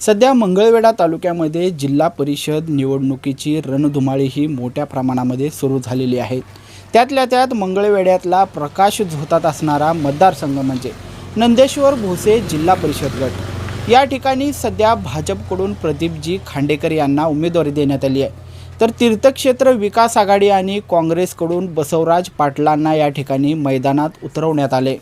सध्या मंगळवेढा तालुक्यामध्ये जिल्हा परिषद निवडणुकीची रणधुमाळी ही मोठ्या प्रमाणामध्ये सुरू झालेली आहे. त्यातल्या त्यात मंगळवेढ्यातला प्रकाश झोतात असणारा मतदारसंघ म्हणजे नंदेश्वर भोसे जिल्हा परिषद गट. या ठिकाणी सध्या भाजपकडून प्रदीपजी खांडेकर यांना उमेदवारी देण्यात आली आहे. तर तीर्थक्षेत्र विकास आघाडी आणि काँग्रेसकडून बसवराज पाटलांना या ठिकाणी मैदानात उतरवण्यात आले.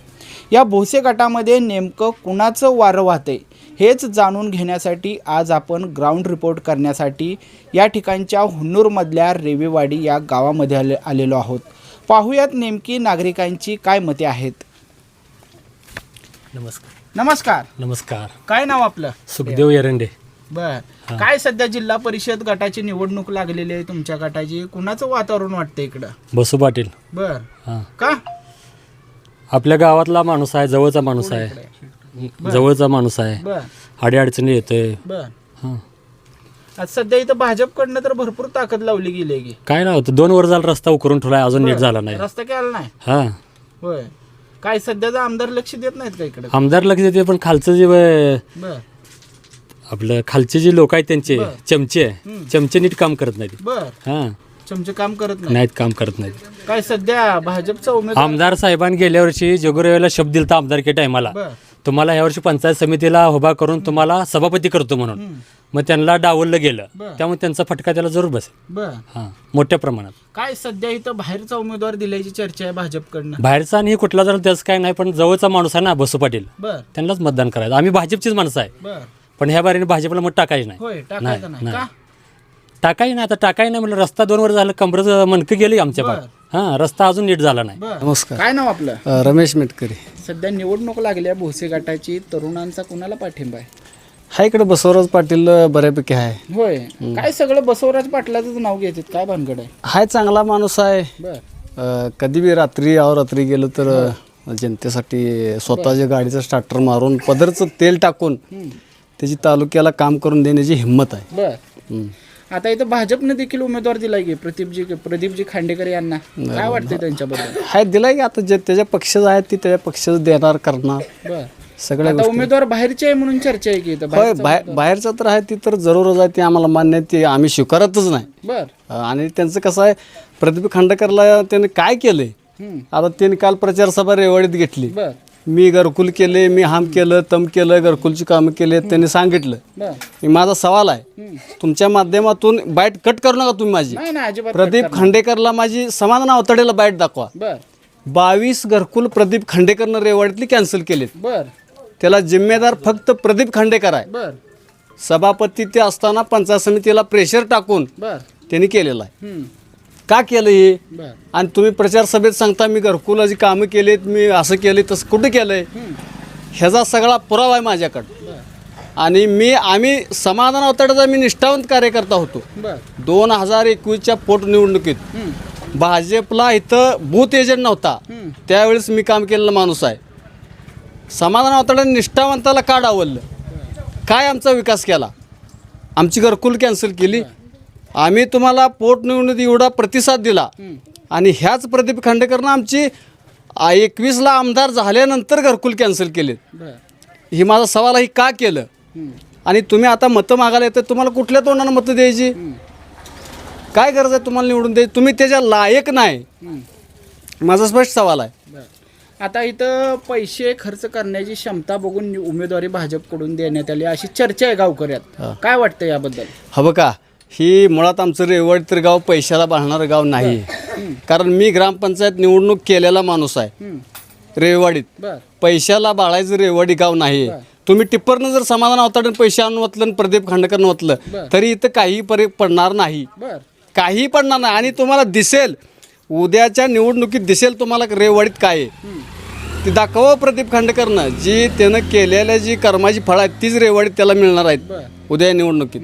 या भोसे गटामध्ये नेमकं कुणाचं वारं वाहते हेच जाणून घेण्यासाठी आज आपण ग्राउंड रिपोर्ट करण्यासाठी या ठिकाणच्या हुन्नूरमधल्या रेवेवाडी या गावामध्ये आले आलेलो आहोत. पाहूयात नेमकी नागरिकांची काय मते आहेत? नमस्कार. नमस्कार. नमस्कार. काय नाव आपलं? सुखदेव एरंडे बर. काय सध्या जिल्हा परिषद गटाची निवडणूक लागलेली आहे तुमच्या गटाची? कुणाचं वातावरण वाटतं इकडं? बसू पाटील. बर. हां. का? आपल्या गावातला माणूस आहे जवळचा माणूस आहे. जवळचा माणूस आहे. बर. अडीअडचणी येतोय. बर. हां. सध्या इथं भाजपकडनं तर भरपूर ताकद लावली गेली की. काय ना होतं दोन वर झाला रस्ता उकरून ठेवलाय अजून नीट झाला नाही. रस्ता केला नाही? हां. होय. काय सध्याचा आमदार लक्ष देत नाहीत का इकडे? आमदार लक्ष देते पण खालचं जे बर. आपलं खालचे जे लोक आहेत त्यांचे चमचे चमचे नीट काम करत नाहीत. बर. हां. चमचे काम करत नाही नाहीत काम करत नाहीत. काय सध्या भाजपचा उमेदवार आमदार साहेबांनी गेल्या वर्षी जोगुरेला शब्द दिलता आमदारकी टायमाला. बर. तुम्हाला यावर्षी पंचायत समितीला उभा करून तुम्हाला सभापती करतो म्हणून. मग त्यांना डावललं गेलं. बरं. त्यामुळे त्यांचा फटका त्याला जरूर बसेल. बर. हां मोठ्या प्रमाणात. काय सध्या इथं बाहेरचा उमेदवार दिल्याची चर्चा आहे भाजपकडनं? बाहेरचा आणि कुठला जर त्याचं काय नाही पण जवळचा माणूस आहे ना बसू पाटील. बर. त्यांनाच मतदान करायचं. आम्ही भाजपचीच माणसं आहे. बर. पण ह्या बारीने भाजपला मत टाकायचं नाही. होय टाकायचं नाही. का? टाकाय नाही. आता टाकाय नाही म्हणलं रस्ता दोन वर झालं कमरच मनकं गेली आमच्या पाठ हां रस्ता अजून नीट झाला नाही. नमस्कार. काय नाव आपलं? रमेश मेटकरी. सध्या निवडणूक लागल्या भोसे गटाची तरुणांचा कुणाला पाठिंबा आहे? हा इकडे बसवराज पाटील बऱ्यापैकी आहे. होय. काय सगळं बसवराज पाटलाचंच नाव घेतात? काय भानगड आहे? हाय चांगला माणूस आहे. बर. अ, कधी बी रात्री रात्री गेलं तर जनतेसाठी स्वतःच्या गाडीचं स्टार्टर मारून पदरचं तेल टाकून त्याची तालुक्याला काम करून देण्याची हिंमत आहे. बर. हं. आता इथं भाजपने देखील उमेदवार दिलाय की प्रदीपजी प्रदीपजी खांडेकर यांना. काय वाटतंय त्यांच्याबद्दल? हाय दिलाय की आता जे त्याच्या पक्षाचं आहे ती त्याच्या पक्षाचं देणार करणार. बर. सगळ्या आता उमेदवार बाहेरचे आहे म्हणून चर्चा आहे की इथं होय बाहेरचा बाहेर बाहेरचं तर आहे ती तर जरूरच आहे ती आम्हाला मान्य आहे ती आम्ही स्वीकारतच नाही. बर. आणि त्यांचं कसं आहे प्रदीप खांडेकरला त्याने काय केलंय? हम्म. आता त्यांनी काल प्रचार सभा रेवाडीत घेतली. बर. मी घरकुल केले मी हाम केलं तम केलं घरकुलची कामं केले त्यांनी सांगितलं. बर. मी माझा सवाल आहे. तुमच्या माध्यमातून बाईट कट करू नका तुम्ही माझी. नाही ना अजिबात प्रदीप खांडेकरला माझी समाधान अवतडेला बाईट दाखवा. बर. बावीस घरकुल प्रदीप खांडेकरनं रेवाडीतली कॅन्सल केलेत. बर. त्याला जिम्मेदार फक्त प्रदीप खांडेकर आहे. बर. सभापती ते असताना पंचायत समितीला प्रेशर टाकून बर. त्यांनी केलेलं आहे. हम्म. का केलं हे? बर. आणि तुम्ही प्रचार सभेत सांगता मी घरकुलाची कामं केलीत मी असं केले तसं कुठं केलंय? ह्याचा सगळा पुरावा आहे माझ्याकडं. आणि मी आम्ही समाधान अवतड्याचा मी निष्ठावंत कार्यकर्ता होतो. बर. दोन हजार एकवीसच्या पोटनिवडणुकीत. भाजपला इथं बूथ एजंट नव्हता. त्यावेळेस मी काम केलेला माणूस आहे. समाधान अवतड्याने निष्ठावंताला का डावललं? काय आमचा विकास केला? आमची घरकुल कॅन्सल केली. आम्ही तुम्हाला पोटनिवडणुकीत एवढा प्रतिसाद दिला. आणि ह्याच प्रदीप खांडेकरनं आमची एकवीसला आमदार झाल्यानंतर घरकुल कॅन्सल बर. ही माझा सवाल आहे का केलं? आणि तुम्ही आता मतं मागायला येतं तुम्हाला कुठल्या तोंडानं मतं द्यायची? काय गरज आहे तुम्हाला निवडून द्यायची? तुम्ही त्याच्या लायक नाही. माझा स्पष्ट सवाल आहे. आता इथं पैसे खर्च करण्याची क्षमता बघून उमेदवारी भाजपकडून देण्यात आली अशी चर्चा आहे गावकऱ्यात. काय वाटतं याबद्दल? हा बघा ही मुळात आमचं रेवड तर गाव पैशाला बांधणारं गाव नाही. कारण मी ग्रामपंचायत निवडणूक केलेला माणूस आहे. रेवाडीत. बर. पैशाला बाळायचं रेवाडी गाव नाही. तुम्ही टिप्परनं जर समाधान अवताडून पैसे आणून वतलं आणि प्रदीप खांडेकरनं वतलं तरी इथं काही परी पडणार नाही. काही पडणार नाही. आणि तुम्हाला दिसेल उद्याच्या निवडणुकीत दिसेल तुम्हाला रेवाडीत काय. आहे ती दाखवा प्रदीप खांडेकरनं. जी त्यानं केलेल्या जी कर्माची फळं आहेत तीच रेवाडीत त्याला मिळणार आहेत. उद्या निवडणुकीत.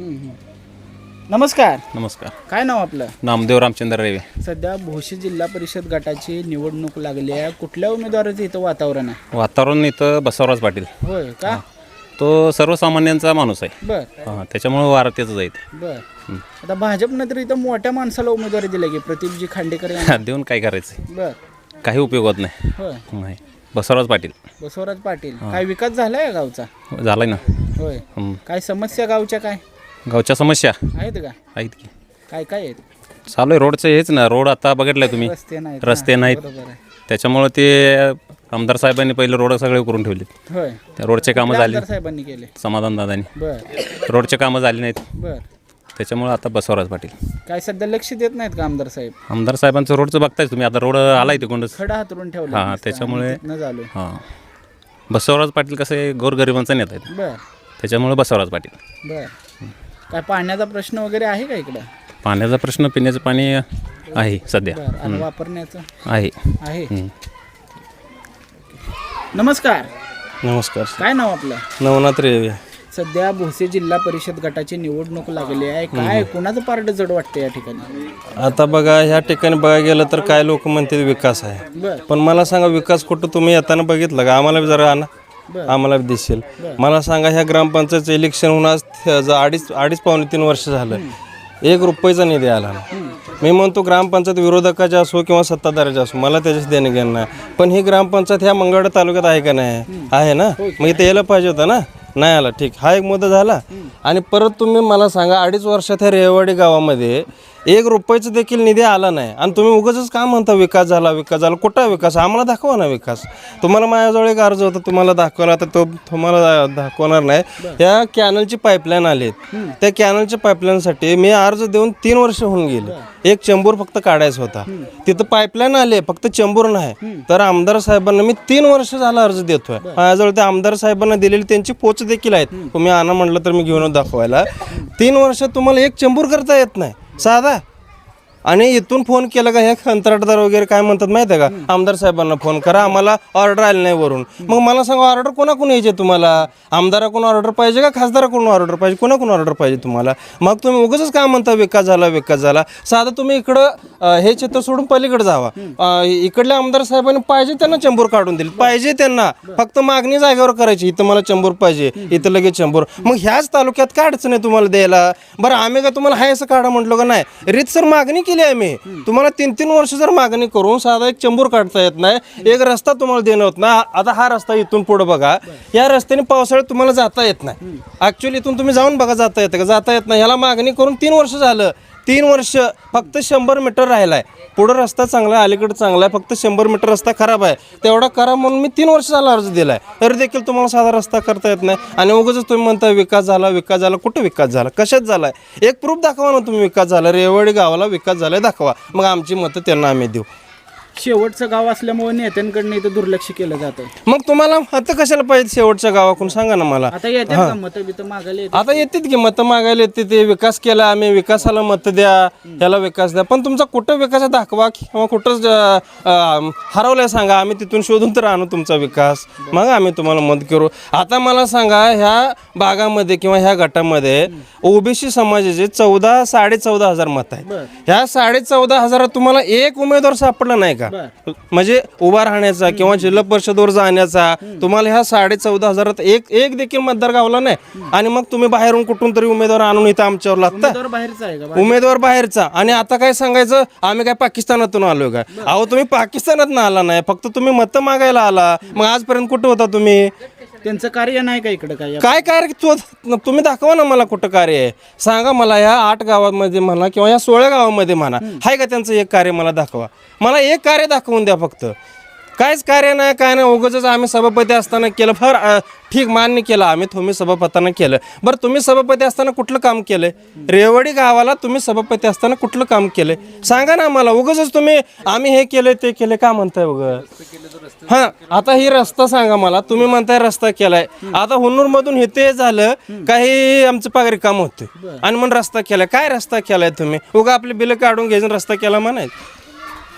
नमस्कार. नमस्कार. काय नाव आपलं? नामदेव रामचंद्र रेवे. सध्या भोशी जिल्हा परिषद गटाची निवडणूक लागली आहे. कुठल्या उमेदवाराचं इथं वातावरण आहे? वातावरण इथं बसवराज पाटील. होय का? तो सर्वसामान्यांचा माणूस आहे. बर. हां त्याच्यामुळे वारा त्याच जाईल बर. आता भाजपनं तर इथं मोठ्या माणसाला उमेदवारी दिली की प्रदीपजी खांडेकर यांना. देऊन काय करायचं? बर. काही उपयोग होत नाही. होय. नाही. बसवराज पाटील. बसवराज पाटील. काय विकास झालाय गावचा? झालाय ना. होय. हं. काय समस्या गावच्या काय? गावच्या समस्या आहेत का? आहेत की. काय काय आहेत? चालू आहे रोडचं हेच ना. रोड आता बघितलाय तुम्ही. रस्ते नाहीत ना. रस्ते नाहीत. बरोबर आहे. त्याच्यामुळे ते आमदार साहेबांनी पहिले रोड सगळे करून ठेवले होय. त्या रोडचे कामं झाले. आमदार साहेबांनी केले? समाधान दादानी. बर. रोडचे कामं झाली नाहीत. बर. त्याच्यामुळे आता बसवराज पाटील. काय सध्या लक्ष देत नाहीत का आमदार साहेब? आमदार साहेबांचं रोडचं बघताय तुम्ही. आता रोड आलाय तिकडूनच. खडा हातरून ठेवला हा, त्याच्यामुळे- न झालो हां. बसवराज पाटील कसं आहे गोरगरिबांचा नेता आहेत. बर. त्याच्यामुळे बसवराज पाटील. बर. काय पाण्याचा प्रश्न वगैरे आहे का इकडं? पाण्याचा प्रश्न पिण्याचं पाणी आहे सध्या. बर आणि वापरण्याचं? आहे. आहे. हं. नमस्कार. नमस्कार काय नाव आपलं? नवनाथ रेवे. सध्या भोसे जिल्हा परिषद गटाची निवडणूक लागली आहे. काय कोणाचं पारड जड वाटतं या ठिकाणी? आता बघा ह्या ठिकाणी बघायला गेलं तर काय लोक म्हणतात विकास आहे. बर. पण मला सांगा विकास कुठं तुम्ही येताना बघितलं का? आम्हाला बी जरा आणा. आम्हाला दिसेल. मला सांगा ह्या ग्रामपंचायतचं इलेक्शन होऊन आज थ- ज- अडीच अडीच पावणे तीन वर्ष झालं. एक रुपयाचा निधी आला. मी म्हणतो ग्रामपंचायत विरोधकाच्या असो किंवा सत्ताधाराच्या असो मला त्याच्याशी देणं घेणं नाही. पण ही ग्रामपंचायत ह्या मंगळवेढा तालुक्यात आहे का नाही? आहे ना? मग इथे यायला पाहिजे होतं ना? नाही आला. ठीक. हा एक मुद्दा झाला. आणि परत तुम्ही मला सांगा अडीच वर्षात ह्या रेवाडी गावामध्ये एक रुपयाचा देखील निधी आला नाही. आणि तुम्ही उगाच का म्हणता विकास झाला विकास झाला? कुठं विकास? आम्हाला दाखवा ना विकास. तुम्हाला माझ्याजवळ एक अर्ज होता तुम्हाला दाखवला आता तो तुम्हाला दाखवणार नाही. या कॅनलची पाईपलाईन आली त्या कॅनलच्या पाईपलाईनसाठी मी अर्ज देऊन तीन वर्ष होऊन गेले. एक चेंबूर फक्त काढायचा होता. तिथं पाईपलाईन आले फक्त चेंबूर नाही. तर आमदार साहेबांना मी तीन वर्ष झाला अर्ज देतोय. माझ्याजवळ त्या आमदार साहेबांना दिलेली त्यांची पोच देखील आहेत. तुम्ही आणा म्हटलं तर मी घेऊन दाखवायला. तीन वर्ष तुम्हाला एक चेंबूर करता येत नाही. साधा आणि इथून फोन केला का ह्या कंत्राटदार वगैरे काय म्हणतात माहिती आहे का? आमदार साहेबांना फोन करा आम्हाला ऑर्डर आली नाही वरून. मग मला सांगा ऑर्डर कोणाकडून यायचे तुम्हाला? आमदाराकडून ऑर्डर पाहिजे का खासदाराकडून ऑर्डर पाहिजे? कोणाकडून ऑर्डर पाहिजे तुम्हाला? मग तुम्ही उगाच काय म्हणता विकास झाला विकास झाला. साधं तुम्ही इकडं हे चित्र सोडून पलीकडे जावा. इकडल्या आमदार साहेबांनी पाहिजे त्यांना चंबूर काढून दिली. पाहिजे त्यांना. फक्त मागणी जागेवर करायची इथं मला चंबूर पाहिजे इथं लगेच चंबूर. मग ह्याच तालुक्यात काय अडचण आहे तुम्हाला द्यायला? बरं आम्ही का तुम्हाला हाय असं काढा म्हटलो का? नाही. रीतसर मागणी केली आहे मी. तुम्हाला तीन तीन वर्ष जर मागणी करून साधा एक चंबूर काढता येत नाही एक रस्ता तुम्हाला देणं होत नाही. आता हा रस्ता इथून पुढे बघा. या रस्त्याने पावसाळ्यात तुम्हाला जाता येत नाही. ऍक्च्युली इथून तुम्ही जाऊन बघा जाता येतं का? जाता येत नाही. ह्याला मागणी करून तीन वर्ष झालं. तीन वर्ष फक्त शंभर मीटर राहिलाय. पुढं रस्ता चांगला आहे अलीकडे चांगला आहे फक्त शंभर मीटर रस्ता खराब आहे. तेवढा करा म्हणून मी तीन वर्ष झाला अर्ज दिलाय. तरी देखील तुम्हाला साधा रस्ता करता येत नाही. आणि उगाच तुम्ही म्हणता विकास झाला विकास झाला. कुठं विकास झाला? कशात आहे एक प्रूफ दाखवा ना तुम्ही विकास झाला. रेवाडी गावाला विकास झाला दाखवा. मग आमची मतं त्यांना आम्ही देऊ. शेवटचं गाव असल्यामुळे नेत्यांकडनं इथं दुर्लक्ष केलं जातं. मग तुम्हाला मतं कशाला पाहिजे शेवटच्या गावाकडून? सांगा ना मला. आता येते का मतं बितं मागायला येतात? आता येतात की मतं मागायला येते ते विकास केला आम्ही विकासाला मतं द्या ह्याला विकास द्या. पण तुमचा कुठं विकास आहे दाखवा किंवा कुठं ज- अं, हरवलंय सांगा आम्ही तिथून शोधून तर आणू तुमचा विकास. मग आम्ही तुम्हाला मदत करू. आता मला सांगा ह्या भागामध्ये किंवा ह्या गटामध्ये ओबीसी समाजाचे चौदा साडे चौदा हजार मत आहेत. ह्या साडे चौदा हजारात तुम्हाला एक उमेदवार सापडला नाही का? म्हणजे उभा राहण्याचा किंवा जिल्हा परिषदवर जाण्याचा तुम्हाला ह्या साडे चौदा हजारात एक एक देखील मतदार गावला नाही. आणि मग तुम्ही बाहेरून कुठून तरी उमेदवार आणून इथं आमच्यावर लागता उमेदवार बाहेरचा आहे का? उमेदवार बाहेरचा. आणि आता काय सांगायचं? आम्ही काय पाकिस्तानातून आलोय का? अहो तुम्ही पाकिस्तानात आला नाही. फक्त तुम्ही मतं मागायला आला. मग आजपर्यंत कुठं होता तुम्ही? त्यांचं कार्य नाही का इकडं काय काय कार्य? तू तुम्ही दाखवा ना मला कुठं कार्य आहे. सांगा मला ह्या आठ गावामध्ये म्हणा किंवा या सोळा गावामध्ये म्हणा. आहे का त्यांचं एक कार्य मला दाखवा. मला एक कार्य दाखवून द्या फक्त. काहीच कार्य नाही काय नाही. उगाच आम्ही सभापती असताना केलं. फार अं, ठीक मान्य केलं आम्ही. तुम्ही सभापतांना केलं. बरं तुम्ही सभापती असताना कुठलं काम केलंय? रेवडी गावाला तुम्ही सभापती असताना कुठलं काम केलंय? सांगा ना मला उगाच तुम्ही आम्ही हे केलंय ते केलंय. का म्हणताय उगं? हा आता ही रस्ता सांगा मला. तुम्ही म्हणताय रस्ता केलाय. आता हुन्नूर मधून हे ते झालं काही आमचं पगारी काम होते आणि मग रस्ता केलाय. काय रस्ता केलाय तुम्ही? उगा आपले बिल काढून घ्यायचं आणि रस्ता केला म्हणायचं.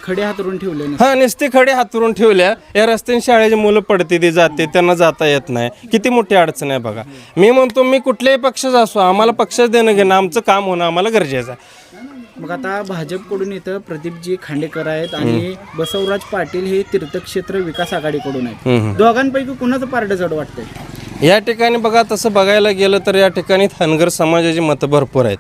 खडे हातरून ठेवले हा नुसते खडे हातरून ठेवल्या. या रस्त्याने शाळेची मुलं पडते ती जाते त्यांना जाता येत नाही. किती मोठी अडचण आहे बघा. मी म्हणतो मी कुठल्याही पक्षाचा असो आम्हाला पक्षाच देणं घेणं आमचं काम होणं आम्हाला गरजेचं आहे. मग आता भाजपकडून इथं प्रदीपजी खांडेकर आहेत आणि बसवराज पाटील हे तीर्थक्षेत्र विकास आघाडीकडून आहेत. दोघांपैकी कुणाचं पारडं जड वाटतंय? या ठिकाणी बघा तसं बघायला गेलं तर या ठिकाणी धनगर समाजाची मतं भरपूर आहेत.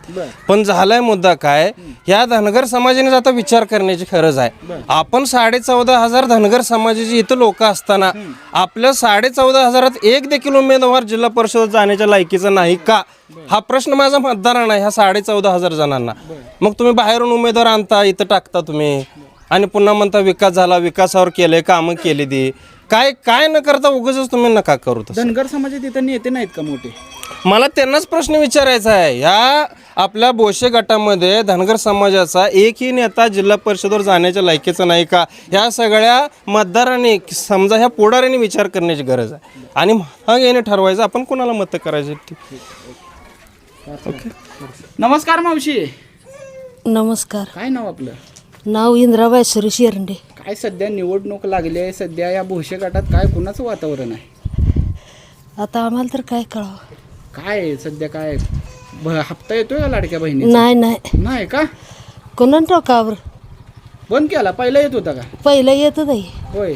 पण झालाय मुद्दा काय? या धनगर समाजाने आता विचार करण्याची गरज आहे. आपण साडे चौदा हजार धनगर समाजाची इथं लोक असताना आपल्या साडे चौदा हजारात एक देखील उमेदवार जिल्हा परिषद जाण्याच्या लायकीचा नाही का? हा प्रश्न माझा मतदारांना ह्या साडे चौदा हजार जणांना. मग तुम्ही बाहेरून उमेदवार आणता इथं टाकता तुम्ही. आणि पुन्हा म्हणता विकास झाला विकासावर केले कामं केली ती. काय काय न करता उगाच तुम्ही नका करू तसं. धनगर समाजात इथं नेते नाहीत का मोठे? मला त्यांनाच प्रश्न विचारायचा आहे. ह्या आपल्या बोशे गटामध्ये धनगर समाजाचा एकही नेता जिल्हा परिषदेवर जाण्याच्या लायकीचा नाही का? ह्या सगळ्या मतदारांनी समजा ह्या पुढाऱ्यांनी विचार करण्याची गरज आहे. आणि मग याने ठरवायचं आपण कोणाला मतं करायची? ती नमस्कार मावशी. नमस्कार. काय नाव आपलं? नाव इंद्राबाई सुरेश एरंडे काय सध्या निवडणूक लागली आहे सध्या या भोसे गटात काय कुणाचं वातावरण आहे? आता आम्हाला तर काय कळावं काय आहे सध्या काय? हप्ता येतोय का लाडक्या बहिणी नाही नाही. नाही का? कोणा टाकावर बंद केला पहिला येत होता का? पहिलं येत नाही होय.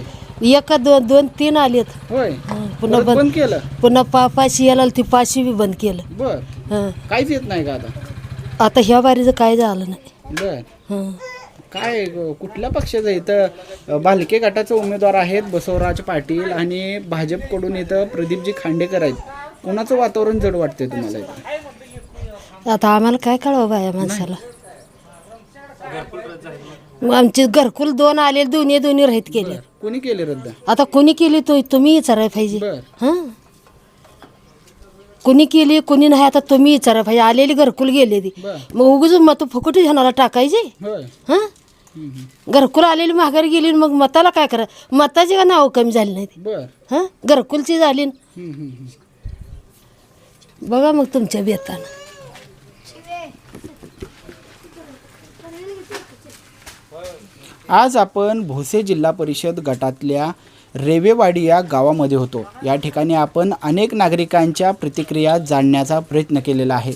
एका दोन दोन तीन आलेत. होय. हं, पुन्हा परत बंद बंद केलं? पुन्हा पा पाचशे यायला ती पाचशे बी बंद केलं. बर. हं. काहीच येत नाही का आता? आता ह्या बारीचं काय झालं नाही. बर. हं. काय कुठल्या पक्षाचं? इथं भालके गटाचे उमेदवार आहेत बसवराज पाटील आणि भाजपकडून इथं प्रदीपजी खांडेकर आहेत. कोणाचं वातावरण जड वाटतंय तुम्हाला इथं? आता आम्हाला काय कळावं बाया माणसाला? मग आमचे घरकुल दोन आले दोन्ही दोन्ही राहत केले. कोणी केले रद्द? आता कोणी केली तो तुम्ही विचारायला पाहिजे. हां? कुणी केली कुणी नाही आता तुम्ही विचारा पाहिजे आलेली घरकुल गेले ती. बर. मग उगच मत फुकटी घेणारा टाकायचे. होय. हां? घरकुल आलेली माघारी गेली मग मताला काय करा मताची का नाव कमी झाली नाही ती? बर. हां? घरकुलची झाली. न. हम्म, हम्म, हम्म. बघा मग तुमच्या बेतानं. आज आपण भोसे जिल्हा परिषद गटातल्या रेवेवाडी या गावामध्ये होतो. या ठिकाणी आपण अनेक नागरिकांच्या प्रतिक्रिया जाणण्याचा प्रयत्न केलेला आहे.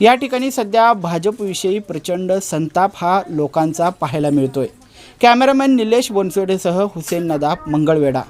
या ठिकाणी सध्या भाजपविषयी प्रचंड संताप हा लोकांचा पाहायला मिळतोय. कॅमेरामॅन निलेश बोनसोडेसह हुसेन नदाब मंगळवेढा.